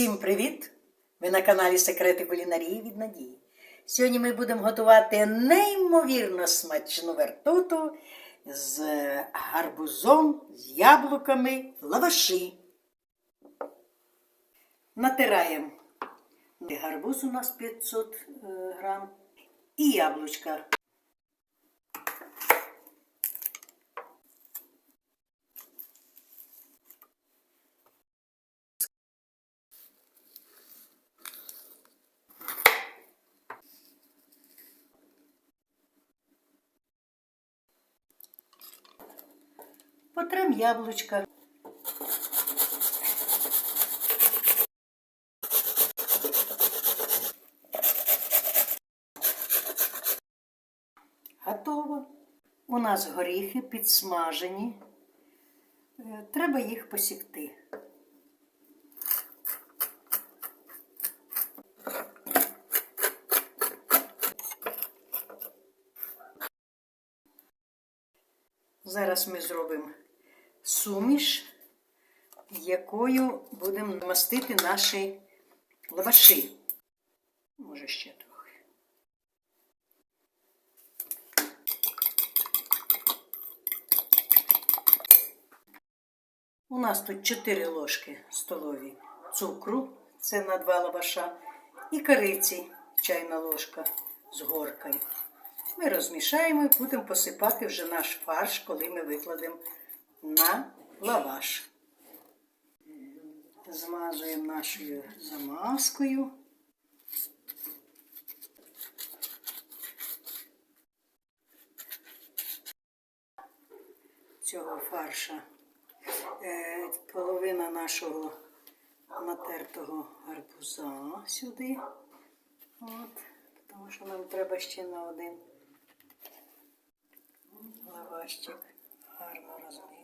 Всім привіт! Ви на каналі Секрети кулінарії від Надії. Сьогодні ми будемо готувати неймовірно смачну вертуту з гарбузом, з яблуками в лаваші. Натираємо. Гарбуз у нас 500 е, грам і яблучка. Потрем яблучка. Готово. У нас горіхи підсмажені. Е, Треба їх посікти. Зараз ми зробимо суміш, якою будемо мастити наші лаваші. Може ще трохи. У нас тут 4 ложки столові цукру, це на 2 лаваша, і кориці чайна ложка з горкою. Ми розмішаємо і будемо посипати вже наш фарш, коли ми викладемо на лаваш. Змазуємо нашою замазкою. Цього фарша е, половина нашого натертого гарбуза сюди. От, тому що нам треба ще на один лавашчик гарно розмити.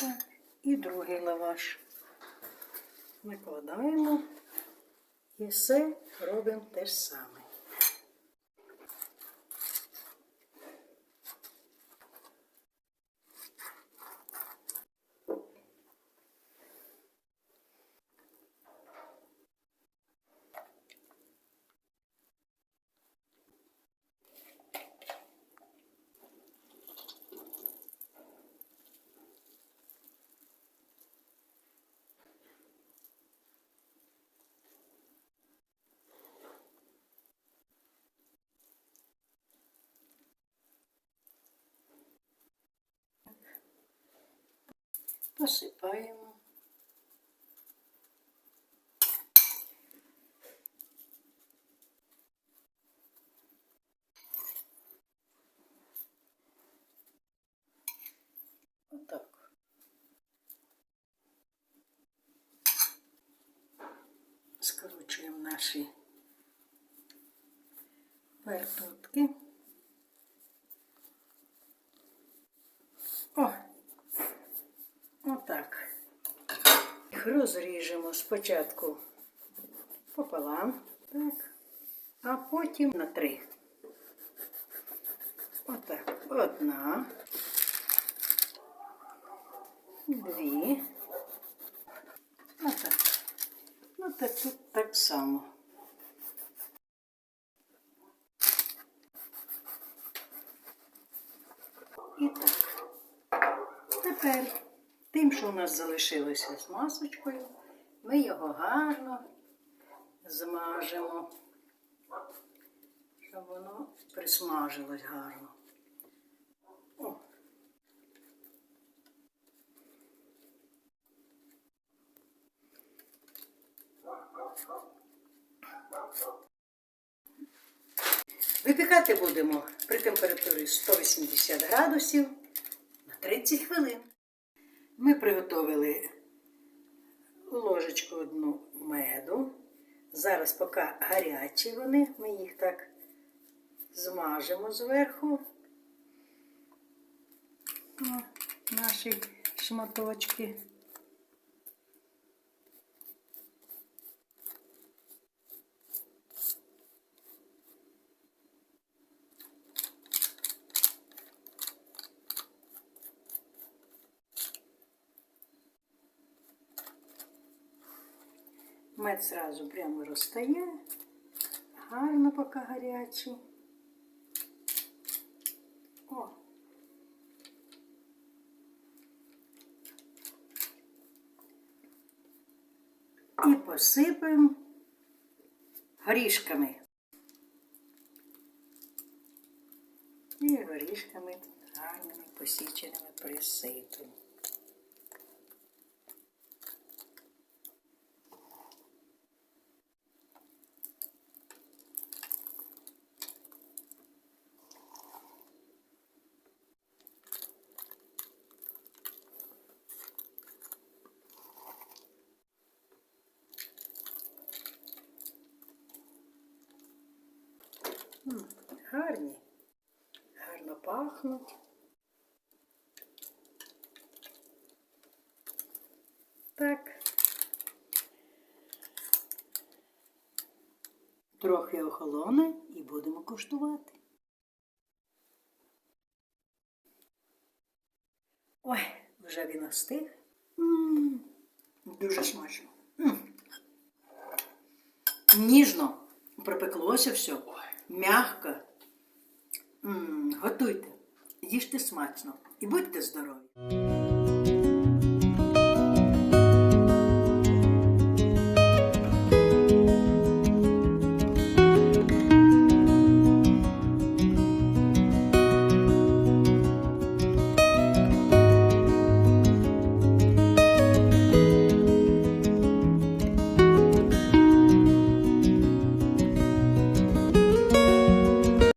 Так, і другий лаваш. Накладаємо і все робимо те ж саме. Посипаємо. Отак. Скручуємо наші вертутки. О! Отак. Їх розріжемо спочатку пополам, так, а потім на три. Отак. Одна, дві. Отак. Ну так тут так само. І так. Тепер тим, що у нас залишилося з масочкою, ми його гарно змажемо, щоб воно присмажилось гарно. Випікати будемо при температурі 180 градусів на 30 хвилин. Ми приготовили ложечку одну меду, Зараз, поки гарячі вони, ми їх так змажемо зверху. О, наші шматочки. Мед зразу прямо розтає, гарно поки гарячий. О. І посипаємо горішками. І горішками гарними посіченими присипемо. М, Гарні, гарно пахнуть. Так. Трохи охолоне і будемо куштувати. Ой, вже він остиг. М, Дуже смачно. М. Ніжно пропеклося все, м'яко. М, Готуйте, їжте смачно і будьте здорові.